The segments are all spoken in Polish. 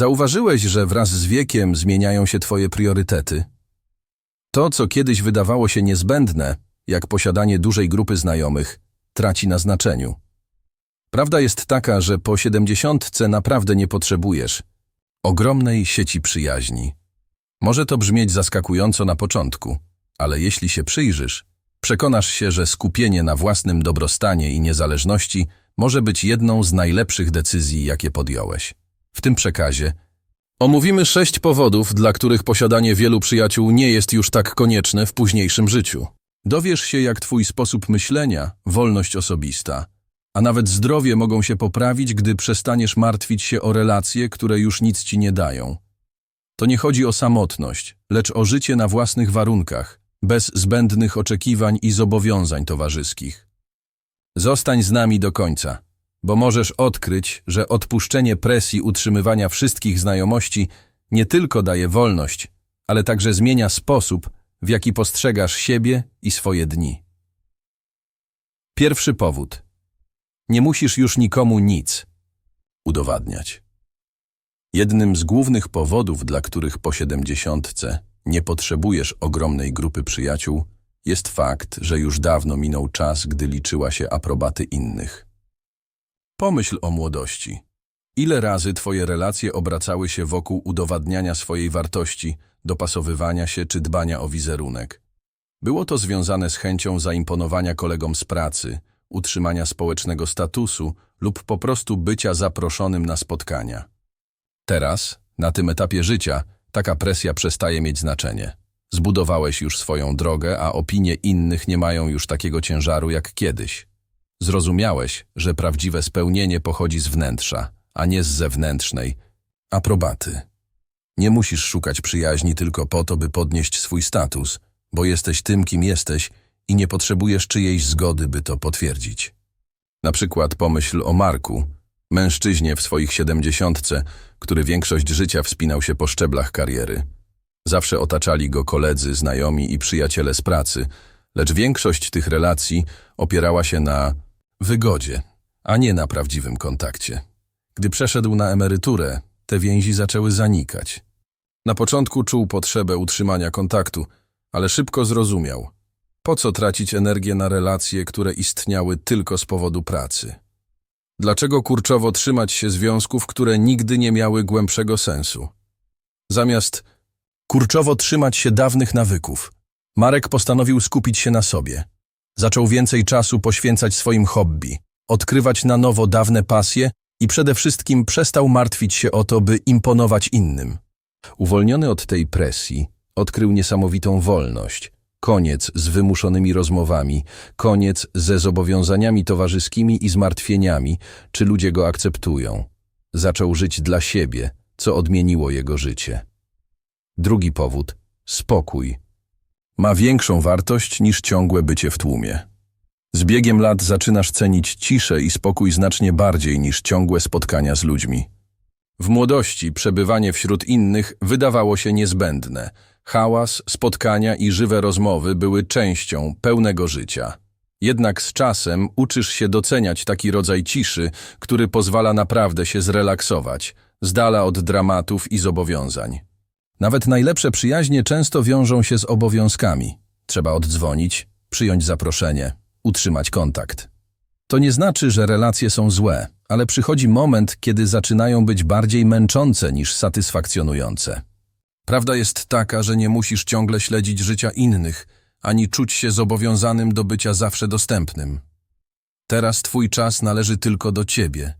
Zauważyłeś, że wraz z wiekiem zmieniają się twoje priorytety? To, co kiedyś wydawało się niezbędne, jak posiadanie dużej grupy znajomych, traci na znaczeniu. Prawda jest taka, że po siedemdziesiątce naprawdę nie potrzebujesz ogromnej sieci przyjaźni. Może to brzmieć zaskakująco na początku, ale jeśli się przyjrzysz, przekonasz się, że skupienie na własnym dobrostanie i niezależności może być jedną z najlepszych decyzji, jakie podjąłeś. W tym przekazie omówimy sześć powodów, dla których posiadanie wielu przyjaciół nie jest już tak konieczne w późniejszym życiu. Dowiesz się, jak twój sposób myślenia, wolność osobista, a nawet zdrowie mogą się poprawić, gdy przestaniesz martwić się o relacje, które już nic ci nie dają. To nie chodzi o samotność, lecz o życie na własnych warunkach, bez zbędnych oczekiwań i zobowiązań towarzyskich. Zostań z nami do końca, bo możesz odkryć, że odpuszczenie presji utrzymywania wszystkich znajomości nie tylko daje wolność, ale także zmienia sposób, w jaki postrzegasz siebie i swoje dni. Pierwszy powód. Nie musisz już nikomu nic udowadniać. Jednym z głównych powodów, dla których po siedemdziesiątce nie potrzebujesz ogromnej grupy przyjaciół, jest fakt, że już dawno minął czas, gdy liczyła się aprobaty innych. Pomyśl o młodości. Ile razy twoje relacje obracały się wokół udowadniania swojej wartości, dopasowywania się czy dbania o wizerunek? Było to związane z chęcią zaimponowania kolegom z pracy, utrzymania społecznego statusu lub po prostu bycia zaproszonym na spotkania. Teraz, na tym etapie życia, taka presja przestaje mieć znaczenie. Zbudowałeś już swoją drogę, a opinie innych nie mają już takiego ciężaru jak kiedyś. Zrozumiałeś, że prawdziwe spełnienie pochodzi z wnętrza, a nie z zewnętrznej aprobaty. Nie musisz szukać przyjaźni tylko po to, by podnieść swój status, bo jesteś tym, kim jesteś i nie potrzebujesz czyjejś zgody, by to potwierdzić. Na przykład pomyśl o Marku, mężczyźnie w swoich siedemdziesiątce, który większość życia wspinał się po szczeblach kariery. Zawsze otaczali go koledzy, znajomi i przyjaciele z pracy, lecz większość tych relacji opierała się na wygodzie, a nie na prawdziwym kontakcie. Gdy przeszedł na emeryturę, te więzi zaczęły zanikać. Na początku czuł potrzebę utrzymania kontaktu, ale szybko zrozumiał, po co tracić energię na relacje, które istniały tylko z powodu pracy. Dlaczego kurczowo trzymać się związków, które nigdy nie miały głębszego sensu? Zamiast kurczowo trzymać się dawnych nawyków, Marek postanowił skupić się na sobie. Zaczął więcej czasu poświęcać swoim hobby, odkrywać na nowo dawne pasje i przede wszystkim przestał martwić się o to, by imponować innym. Uwolniony od tej presji, odkrył niesamowitą wolność. Koniec z wymuszonymi rozmowami, koniec ze zobowiązaniami towarzyskimi i zmartwieniami, czy ludzie go akceptują. Zaczął żyć dla siebie, co odmieniło jego życie. Drugi powód spokój. Ma większą wartość niż ciągłe bycie w tłumie. Z biegiem lat zaczynasz cenić ciszę i spokój znacznie bardziej niż ciągłe spotkania z ludźmi. W młodości przebywanie wśród innych wydawało się niezbędne. Hałas, spotkania i żywe rozmowy były częścią pełnego życia. Jednak z czasem uczysz się doceniać taki rodzaj ciszy, który pozwala naprawdę się zrelaksować, z dala od dramatów i zobowiązań. Nawet najlepsze przyjaźnie często wiążą się z obowiązkami. Trzeba oddzwonić, przyjąć zaproszenie, utrzymać kontakt. To nie znaczy, że relacje są złe, ale przychodzi moment, kiedy zaczynają być bardziej męczące niż satysfakcjonujące. Prawda jest taka, że nie musisz ciągle śledzić życia innych, ani czuć się zobowiązanym do bycia zawsze dostępnym. Teraz twój czas należy tylko do ciebie.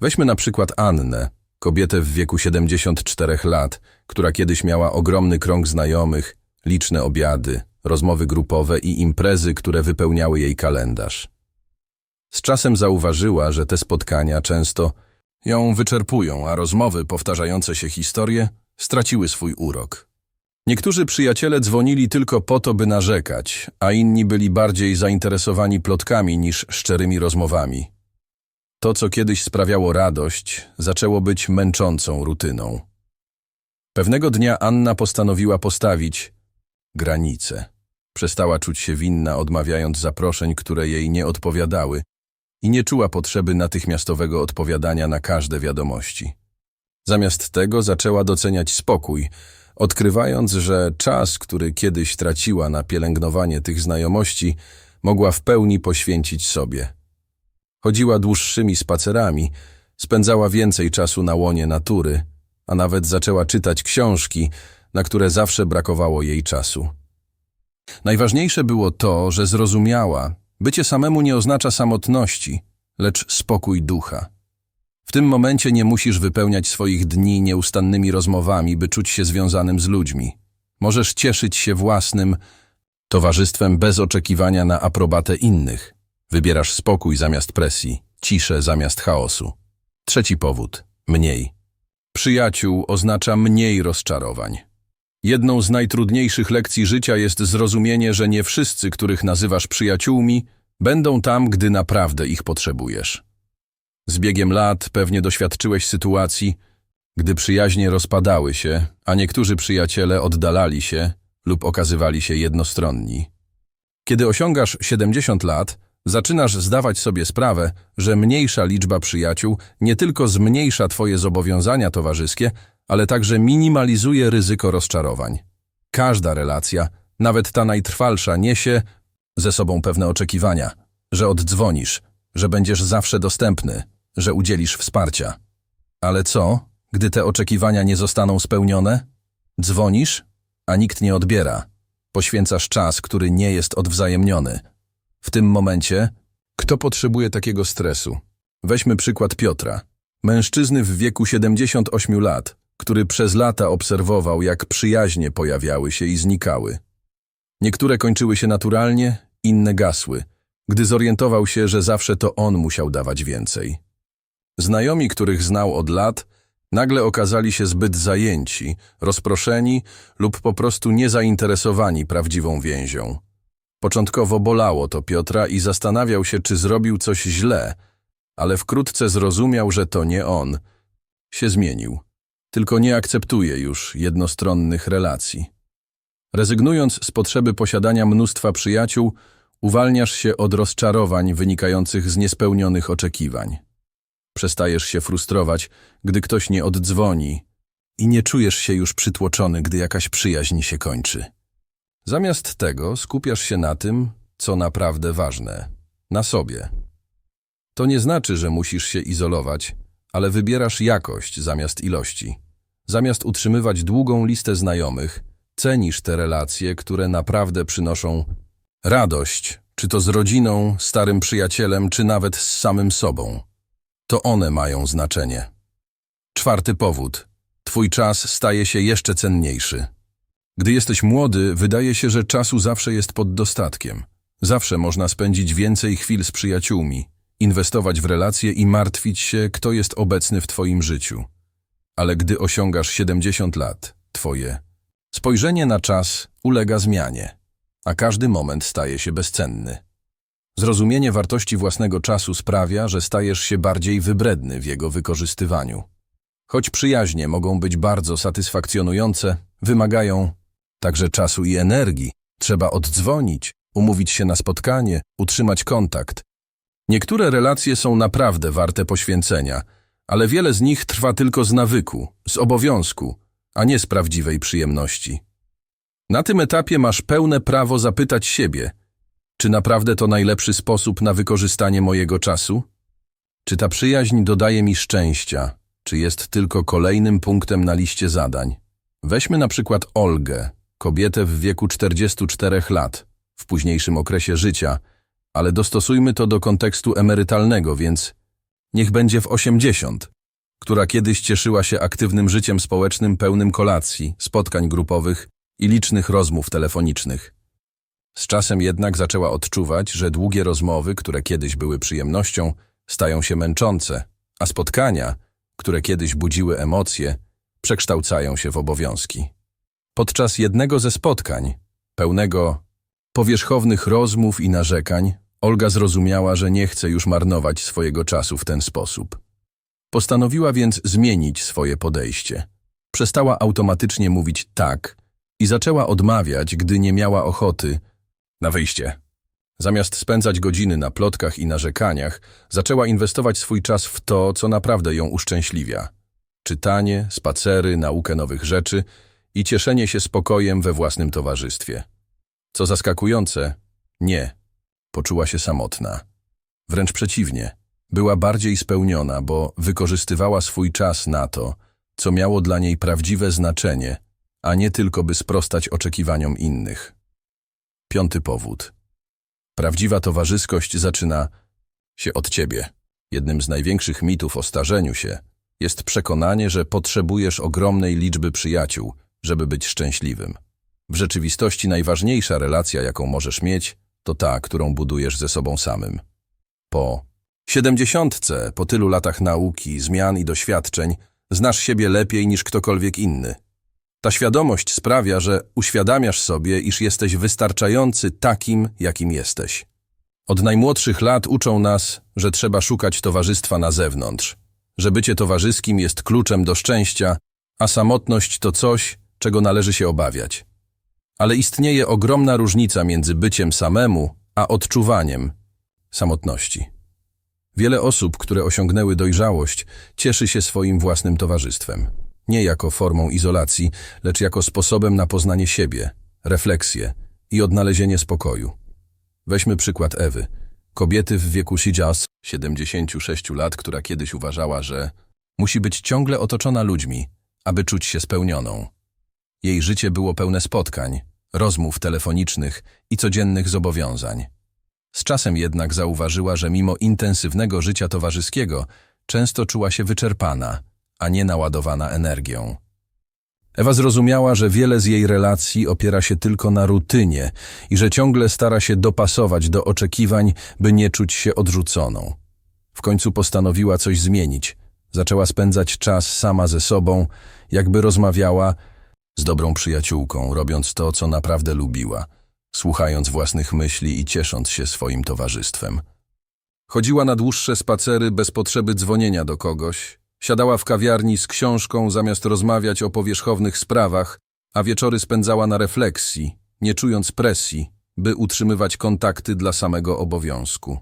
Weźmy na przykład Annę, kobietę w wieku 74 lat, która kiedyś miała ogromny krąg znajomych, liczne obiady, rozmowy grupowe i imprezy, które wypełniały jej kalendarz. Z czasem zauważyła, że te spotkania często ją wyczerpują, a rozmowy, powtarzające się historie, straciły swój urok. Niektórzy przyjaciele dzwonili tylko po to, by narzekać, a inni byli bardziej zainteresowani plotkami niż szczerymi rozmowami. To, co kiedyś sprawiało radość, zaczęło być męczącą rutyną. Pewnego dnia Anna postanowiła postawić granice. Przestała czuć się winna, odmawiając zaproszeń, które jej nie odpowiadały i nie czuła potrzeby natychmiastowego odpowiadania na każde wiadomości. Zamiast tego zaczęła doceniać spokój, odkrywając, że czas, który kiedyś traciła na pielęgnowanie tych znajomości, mogła w pełni poświęcić sobie. Chodziła dłuższymi spacerami, spędzała więcej czasu na łonie natury, a nawet zaczęła czytać książki, na które zawsze brakowało jej czasu. Najważniejsze było to, że zrozumiała, bycie samemu nie oznacza samotności, lecz spokój ducha. W tym momencie nie musisz wypełniać swoich dni nieustannymi rozmowami, by czuć się związanym z ludźmi. Możesz cieszyć się własnym towarzystwem bez oczekiwania na aprobatę innych. Wybierasz spokój zamiast presji, ciszę zamiast chaosu. Trzeci powód mniej. Przyjaciół oznacza mniej rozczarowań. Jedną z najtrudniejszych lekcji życia jest zrozumienie, że nie wszyscy, których nazywasz przyjaciółmi, będą tam, gdy naprawdę ich potrzebujesz. Z biegiem lat pewnie doświadczyłeś sytuacji, gdy przyjaźnie rozpadały się, a niektórzy przyjaciele oddalali się lub okazywali się jednostronni. Kiedy osiągasz 70 lat, zaczynasz zdawać sobie sprawę, że mniejsza liczba przyjaciół nie tylko zmniejsza twoje zobowiązania towarzyskie, ale także minimalizuje ryzyko rozczarowań. Każda relacja, nawet ta najtrwalsza, niesie ze sobą pewne oczekiwania, że oddzwonisz, że będziesz zawsze dostępny, że udzielisz wsparcia. Ale co, gdy te oczekiwania nie zostaną spełnione? Dzwonisz, a nikt nie odbiera. Poświęcasz czas, który nie jest odwzajemniony. W tym momencie, kto potrzebuje takiego stresu? Weźmy przykład Piotra, mężczyzny w wieku 78 lat, który przez lata obserwował, jak przyjaźnie pojawiały się i znikały. Niektóre kończyły się naturalnie, inne gasły, gdy zorientował się, że zawsze to on musiał dawać więcej. Znajomi, których znał od lat, nagle okazali się zbyt zajęci, rozproszeni lub po prostu niezainteresowani prawdziwą więzią. Początkowo bolało to Piotra i zastanawiał się, czy zrobił coś źle, ale wkrótce zrozumiał, że to nie on. Się zmienił. Tylko nie akceptuje już jednostronnych relacji. Rezygnując z potrzeby posiadania mnóstwa przyjaciół, uwalniasz się od rozczarowań wynikających z niespełnionych oczekiwań. Przestajesz się frustrować, gdy ktoś nie oddzwoni i nie czujesz się już przytłoczony, gdy jakaś przyjaźń się kończy. Zamiast tego skupiasz się na tym, co naprawdę ważne na sobie. To nie znaczy, że musisz się izolować, ale wybierasz jakość zamiast ilości. Zamiast utrzymywać długą listę znajomych, cenisz te relacje, które naprawdę przynoszą radość, czy to z rodziną, starym przyjacielem, czy nawet z samym sobą. To one mają znaczenie. Czwarty powód. Twój czas staje się jeszcze cenniejszy. Gdy jesteś młody, wydaje się, że czasu zawsze jest pod dostatkiem. Zawsze można spędzić więcej chwil z przyjaciółmi, inwestować w relacje i martwić się, kto jest obecny w Twoim życiu. Ale gdy osiągasz 70 lat, Twoje spojrzenie na czas ulega zmianie, a każdy moment staje się bezcenny. Zrozumienie wartości własnego czasu sprawia, że stajesz się bardziej wybredny w jego wykorzystywaniu. Choć przyjaźnie mogą być bardzo satysfakcjonujące, wymagają także czasu i energii. Trzeba oddzwonić, umówić się na spotkanie, utrzymać kontakt. Niektóre relacje są naprawdę warte poświęcenia, ale wiele z nich trwa tylko z nawyku, z obowiązku, a nie z prawdziwej przyjemności. Na tym etapie masz pełne prawo zapytać siebie, czy naprawdę to najlepszy sposób na wykorzystanie mojego czasu? Czy ta przyjaźń dodaje mi szczęścia, czy jest tylko kolejnym punktem na liście zadań? Weźmy na przykład Olgę, kobietę w wieku 44 lat, w późniejszym okresie życia, ale dostosujmy to do kontekstu emerytalnego, więc niech będzie w 80, która kiedyś cieszyła się aktywnym życiem społecznym pełnym kolacji, spotkań grupowych i licznych rozmów telefonicznych. Z czasem jednak zaczęła odczuwać, że długie rozmowy, które kiedyś były przyjemnością, stają się męczące, a spotkania, które kiedyś budziły emocje, przekształcają się w obowiązki. Podczas jednego ze spotkań, pełnego powierzchownych rozmów i narzekań, Olga zrozumiała, że nie chce już marnować swojego czasu w ten sposób. Postanowiła więc zmienić swoje podejście. Przestała automatycznie mówić tak i zaczęła odmawiać, gdy nie miała ochoty na wyjście. Zamiast spędzać godziny na plotkach i narzekaniach, zaczęła inwestować swój czas w to, co naprawdę ją uszczęśliwia. Czytanie, spacery, naukę nowych rzeczy i cieszenie się spokojem we własnym towarzystwie. Co zaskakujące, nie. Poczuła się samotna. Wręcz przeciwnie. Była bardziej spełniona, bo wykorzystywała swój czas na to, co miało dla niej prawdziwe znaczenie, a nie tylko by sprostać oczekiwaniom innych. Piąty powód. Prawdziwa towarzyskość zaczyna się od ciebie. Jednym z największych mitów o starzeniu się jest przekonanie, że potrzebujesz ogromnej liczby przyjaciół, żeby być szczęśliwym. W rzeczywistości najważniejsza relacja, jaką możesz mieć, to ta, którą budujesz ze sobą samym. Po siedemdziesiątce, po tylu latach nauki, zmian i doświadczeń, znasz siebie lepiej niż ktokolwiek inny. Ta świadomość sprawia, że uświadamiasz sobie, iż jesteś wystarczający takim, jakim jesteś. Od najmłodszych lat uczą nas, że trzeba szukać towarzystwa na zewnątrz, że bycie towarzyskim jest kluczem do szczęścia, a samotność to coś, czego należy się obawiać. Ale istnieje ogromna różnica między byciem samemu, a odczuwaniem samotności. Wiele osób, które osiągnęły dojrzałość, cieszy się swoim własnym towarzystwem. Nie jako formą izolacji, lecz jako sposobem na poznanie siebie, refleksję i odnalezienie spokoju. Weźmy przykład Ewy, kobiety w wieku Sijas, 76 lat, która kiedyś uważała, że musi być ciągle otoczona ludźmi, aby czuć się spełnioną. Jej życie było pełne spotkań, rozmów telefonicznych i codziennych zobowiązań. Z czasem jednak zauważyła, że mimo intensywnego życia towarzyskiego często czuła się wyczerpana, a nie naładowana energią. Ewa zrozumiała, że wiele z jej relacji opiera się tylko na rutynie i że ciągle stara się dopasować do oczekiwań, by nie czuć się odrzuconą. W końcu postanowiła coś zmienić. Zaczęła spędzać czas sama ze sobą, jakby rozmawiała z dobrą przyjaciółką, robiąc to, co naprawdę lubiła, słuchając własnych myśli i ciesząc się swoim towarzystwem. Chodziła na dłuższe spacery bez potrzeby dzwonienia do kogoś, siadała w kawiarni z książką zamiast rozmawiać o powierzchownych sprawach, a wieczory spędzała na refleksji, nie czując presji, by utrzymywać kontakty dla samego obowiązku.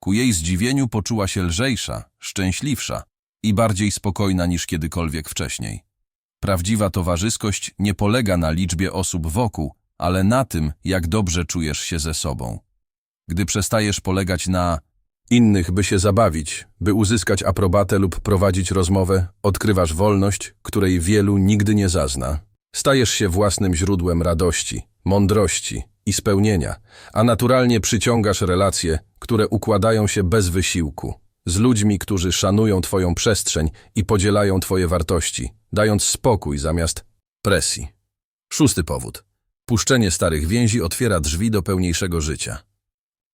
Ku jej zdziwieniu poczuła się lżejsza, szczęśliwsza i bardziej spokojna niż kiedykolwiek wcześniej. Prawdziwa towarzyskość nie polega na liczbie osób wokół, ale na tym, jak dobrze czujesz się ze sobą. Gdy przestajesz polegać na innych, by się zabawić, by uzyskać aprobatę lub prowadzić rozmowę, odkrywasz wolność, której wielu nigdy nie zazna. Stajesz się własnym źródłem radości, mądrości i spełnienia, a naturalnie przyciągasz relacje, które układają się bez wysiłku, z ludźmi, którzy szanują Twoją przestrzeń i podzielają Twoje wartości, dając spokój zamiast presji. Szósty powód. Puszczenie starych więzi otwiera drzwi do pełniejszego życia.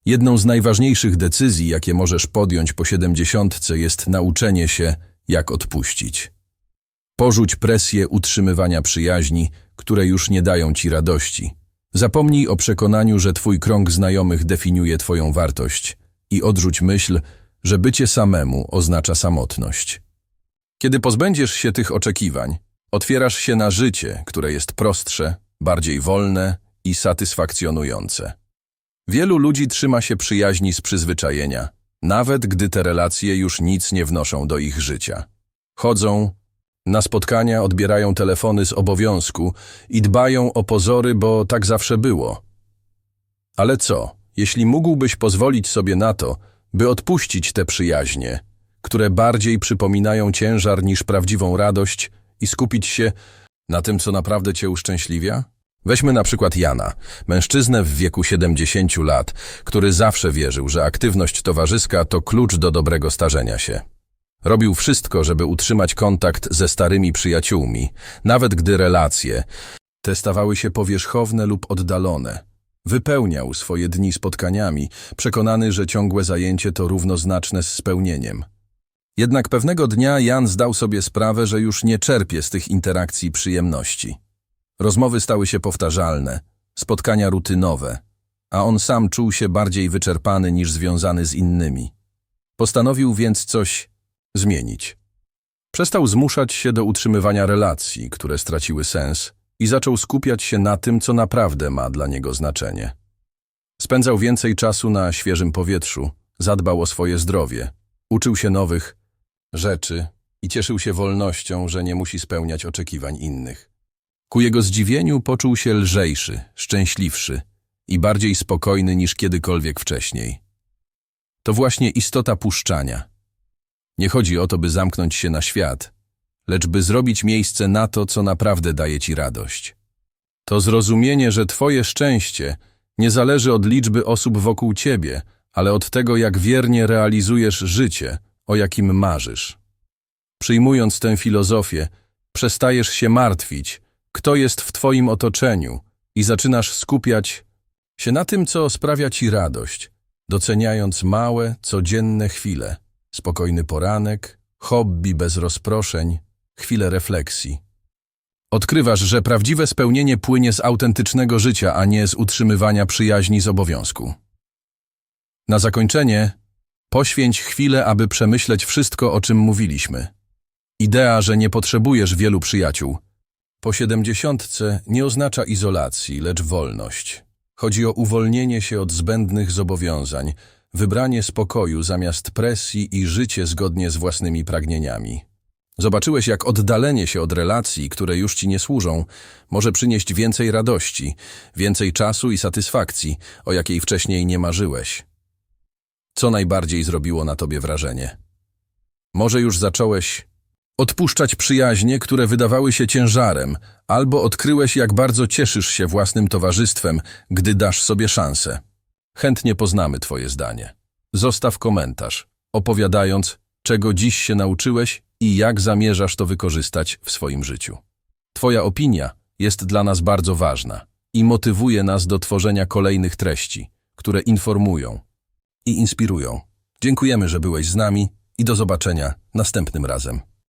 Jedną z najważniejszych decyzji, jakie możesz podjąć po siedemdziesiątce, jest nauczenie się, jak odpuścić. Porzuć presję utrzymywania przyjaźni, które już nie dają ci radości. Zapomnij o przekonaniu, że twój krąg znajomych definiuje twoją wartość i odrzuć myśl, że bycie samemu oznacza samotność. Kiedy pozbędziesz się tych oczekiwań, otwierasz się na życie, które jest prostsze, bardziej wolne i satysfakcjonujące. Wielu ludzi trzyma się przyjaźni z przyzwyczajenia, nawet gdy te relacje już nic nie wnoszą do ich życia. Chodzą na spotkania, odbierają telefony z obowiązku i dbają o pozory, bo tak zawsze było. Ale co, jeśli mógłbyś pozwolić sobie na to, by odpuścić te przyjaźnie, które bardziej przypominają ciężar niż prawdziwą radość i skupić się na tym, co naprawdę cię uszczęśliwia? Weźmy na przykład Jana, mężczyznę w wieku 70 lat, który zawsze wierzył, że aktywność towarzyska to klucz do dobrego starzenia się. Robił wszystko, żeby utrzymać kontakt ze starymi przyjaciółmi, nawet gdy relacje te stawały się powierzchowne lub oddalone. Wypełniał swoje dni spotkaniami, przekonany, że ciągłe zajęcie to równoznaczne z spełnieniem. Jednak pewnego dnia Jan zdał sobie sprawę, że już nie czerpie z tych interakcji przyjemności. Rozmowy stały się powtarzalne, spotkania rutynowe, a on sam czuł się bardziej wyczerpany niż związany z innymi. Postanowił więc coś zmienić. Przestał zmuszać się do utrzymywania relacji, które straciły sens, i zaczął skupiać się na tym, co naprawdę ma dla niego znaczenie. Spędzał więcej czasu na świeżym powietrzu, zadbał o swoje zdrowie, uczył się nowych rzeczy i cieszył się wolnością, że nie musi spełniać oczekiwań innych. Ku jego zdziwieniu poczuł się lżejszy, szczęśliwszy i bardziej spokojny niż kiedykolwiek wcześniej. To właśnie istota puszczania. Nie chodzi o to, by zamknąć się na świat, lecz by zrobić miejsce na to, co naprawdę daje ci radość. To zrozumienie, że twoje szczęście nie zależy od liczby osób wokół ciebie, ale od tego, jak wiernie realizujesz życie, o jakim marzysz. Przyjmując tę filozofię, przestajesz się martwić, kto jest w twoim otoczeniu i zaczynasz skupiać się na tym, co sprawia ci radość, doceniając małe, codzienne chwile, spokojny poranek, hobby bez rozproszeń, chwile refleksji. Odkrywasz, że prawdziwe spełnienie płynie z autentycznego życia, a nie z utrzymywania przyjaźni z obowiązku. Na zakończenie poświęć chwilę, aby przemyśleć wszystko, o czym mówiliśmy. Idea, że nie potrzebujesz wielu przyjaciół. Po siedemdziesiątce nie oznacza izolacji, lecz wolność. Chodzi o uwolnienie się od zbędnych zobowiązań, wybranie spokoju zamiast presji i życie zgodnie z własnymi pragnieniami. Zobaczyłeś, jak oddalenie się od relacji, które już ci nie służą, może przynieść więcej radości, więcej czasu i satysfakcji, o jakiej wcześniej nie marzyłeś. Co najbardziej zrobiło na tobie wrażenie? Może już zacząłeś odpuszczać przyjaźnie, które wydawały się ciężarem, albo odkryłeś, jak bardzo cieszysz się własnym towarzystwem, gdy dasz sobie szansę. Chętnie poznamy twoje zdanie. Zostaw komentarz, opowiadając, czego dziś się nauczyłeś i jak zamierzasz to wykorzystać w swoim życiu. Twoja opinia jest dla nas bardzo ważna i motywuje nas do tworzenia kolejnych treści, które informują i inspirują. Dziękujemy, że byłeś z nami i do zobaczenia następnym razem.